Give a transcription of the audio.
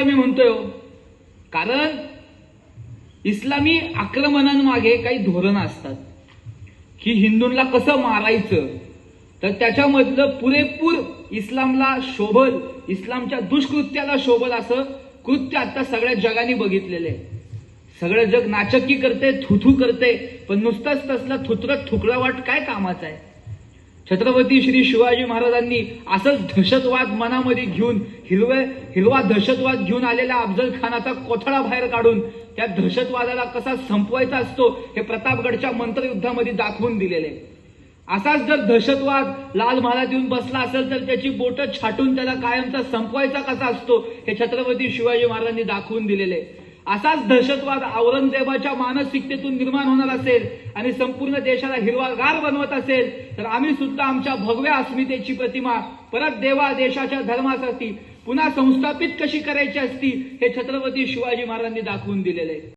असं मी म्हणतोय हो? कारण इस्लामी आक्रमणांमागे काही धोरणं असतात. की हिंदूंना कसं मारायचं तर त्याच्यामधलं पुरेपूर इस्लामला शोभल इस्लामच्या दुष्कृत्याला शोभल असं कृत्य आता सगळ्या जगाने बघितलेलं आहे. सगळं जग नाचक्की करते थुथू करते पण नुसतंच तसलं थुत्रत थुकडावाट काय कामाचं आहे? छत्रपती श्री शिवाजी महाराजांनी असंच दहशतवाद मनामध्ये घेऊन हिरवे हिरवा दहशतवाद घेऊन आलेल्या अफजल खानाचा कोथळा बाहेर काढून त्या दहशतवादाला कसा संपवायचा असतो हे प्रतापगडच्या मंत्रयुद्धामध्ये दाखवून दिलेले आहे. असाच जर दहशतवाद लाल महालात येऊन बसला असेल तर त्याची बोटं छाटून त्याला कायमचा संपवायचा कसा असतो हे छत्रपती शिवाजी महाराजांनी दाखवून दिलेले आहे. असाच दहशतवाद औरंगजेबाच्या मानसिकतेतून निर्माण होणार असेल आणि संपूर्ण देशाला हिरवागार बनवत असेल तर आम्ही सुद्धा आमच्या भगव्या अस्मितेची प्रतिमा परत देवा देशाच्या धर्मासाठी पुन्हा संस्थापित कशी करायची असती हे छत्रपती शिवाजी महाराजांनी दाखवून दिलेले. आहे